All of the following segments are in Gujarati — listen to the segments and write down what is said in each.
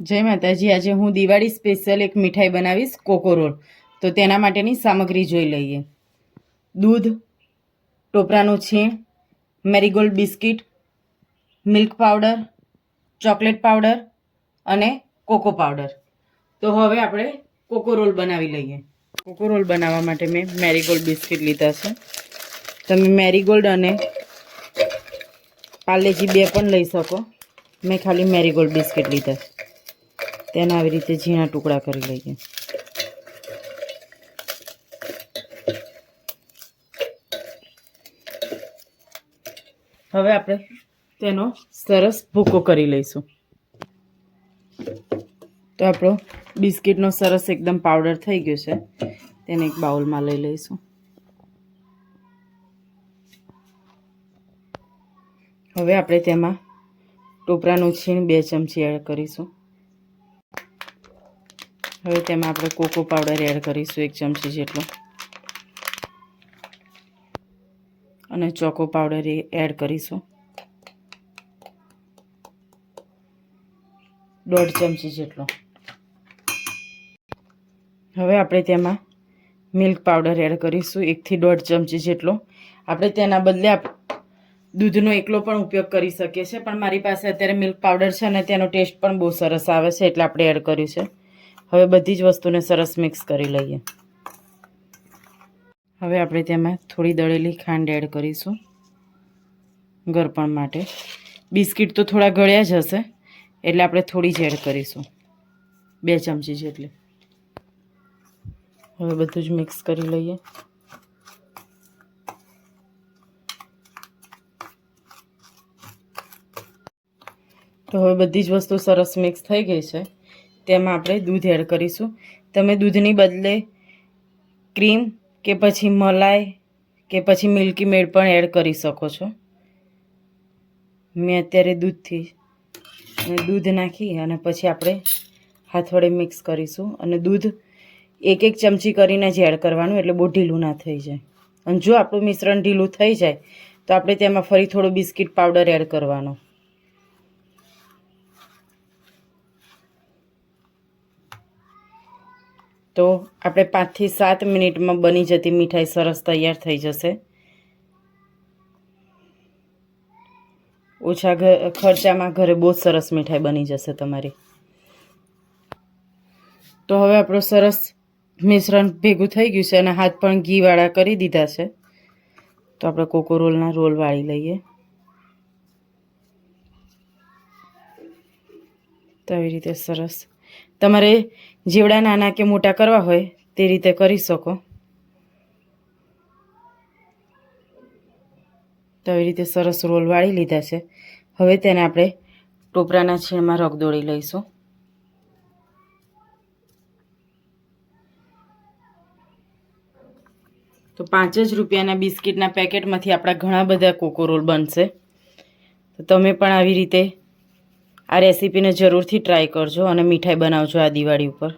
જય માતાજી, આજે હું દિવાળી સ્પેશિયલ એક મીઠાઈ બનાવીશ કોકોરોલ તો તેના માટેની સામગ્રી જોઈ લઈએ. દૂધ, ટોપરાનું છીણ, marigold biscuit, milk powder, chocolate powder અને કોકો પાવડર. તો હવે આપણે કોકોરોલ બનાવી લઈએ. કોકોરોલ બનાવવા માટે મેં મેરીગોલ્ડ બિસ્કિટ લીધા છે. તમે મેરીગોલ્ડ અને પાર્લેજી બે પણ લઈ શકો. મેં ખાલી મેરીગોલ્ડ બિસ્કિટ લીધા છે. તેના આવી રીતે ઝીણા ટુકડા કરી લઈએ. હવે આપણે તેનો સરસ ભૂકો કરી લઈશું. તો આપણો બિસ્કિટનો સરસ એકદમ પાવડર થઈ ગયો છે. તેને એક બાઉલમાં લઈ લઈશું. હવે આપણે તેમાં ટોપરાનું છીણ બે ચમચી એડ કરીશું. હવે તેમાં આપણે કોકો પાવડર એડ કરીશું એક ચમચી જેટલો. અને ચોકો પાવડર એડ કરીશું. દોઢ ચમચી જેટલો. હવે આપણે તેમાં મિલ્ક પાવડર એડ કરીશું એકથી દોઢ ચમચી જેટલો. આપણે તેના બદલે દૂધનો એકલો પણ ઉપયોગ કરી શકીએ છીએ, પણ મારી પાસે અત્યારે મિલ્ક પાવડર છે અને તેનો ટેસ્ટ પણ બહુ સરસ આવે છે એટલે આપણે એડ કર્યું છે. હવે બધી જ વસ્તુને સરસ મિક્સ કરી લઈએ. હવે આપણે તેમાં થોડી દળેલી ખાંડ એડ કરીશું. ગરપણ માટે. બિસ્કિટ તો થોડા ગળ્યા જ હશે, એટલે આપણે થોડી જ એડ કરીશું. બે ચમચી જેટલી. હવે બધું જ મિક્સ કરી લઈએ. તો હવે બધી જ વસ્તુ સરસ મિક્સ થઈ ગઈ છે. તેમાં આપણે દૂધ એડ કરીશું. તમે દૂધની બદલે ક્રીમ કે પછી મલાઈ કે પછી મિલ્કી મેડ પણ એડ કરી શકો છો. મેં અત્યારે દૂધથી દૂધ નાખી અને પછી આપણે હાથ વડે મિક્સ કરીશું. અને દૂધ એક એક ચમચી કરીને જ એડ કરવાનું એટલે બહુ ઢીલું ના થઈ જાય. અને જો આપણું મિશ્રણ ઢીલું થઈ જાય, તો આપણે તેમાં ફરી થોડો બિસ્કિટ પાવડર એડ કરવાનો. તો આપણે પાંચથી સાત મિનિટમાં બની જતી મીઠાઈ સરસ તૈયાર થઈ જશે. ઓછા ખર્ચામાં ઘરે બહુ સરસ મીઠાઈ બની જશે તમારી. તો હવે આપણું સરસ મિશ્રણ ભેગું થઈ ગયું છે અને હાથ પણ ઘીવાળા કરી દીધા છે. તો આપણે કોકો રોલના રોલ વાળી લઈએ. તો આવી રીતે સરસ તમારે જેવડા નાના કે મોટા કરવા હોય તે રીતે કરી શકો. તો આવી રીતે સરસ રોલ વાળી લીધા છે. હવે તેને આપણે ટોપરાના છીણમાં રગદોળી લઈશું. તો પાંચ જ રૂપિયાના બિસ્કિટના પેકેટમાંથી આપણા ઘણા બધા કોકો રોલ બનશે. તો તમે પણ આવી રીતે આ રેસીપીને જરૂરથી ટ્રાય કરજો અને મીઠાઈ બનાવજો આ દિવાળી ઉપર.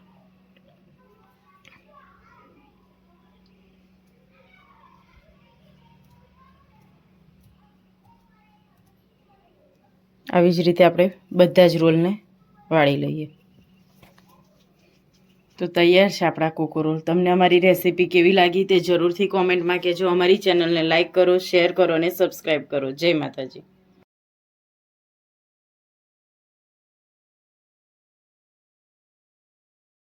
આવી જ રીતે આપણે બધા જ રોલને વાળી લઈએ. તો તૈયાર છે આપણા કોકો રોલ. તમને અમારી રેસીપી કેવી લાગી તે જરૂરથી કોમેન્ટમાં કહેજો. અમારી ચેનલને લાઇક કરો, શેર કરો અને સબસ્ક્રાઈબ કરો. જય માતાજી.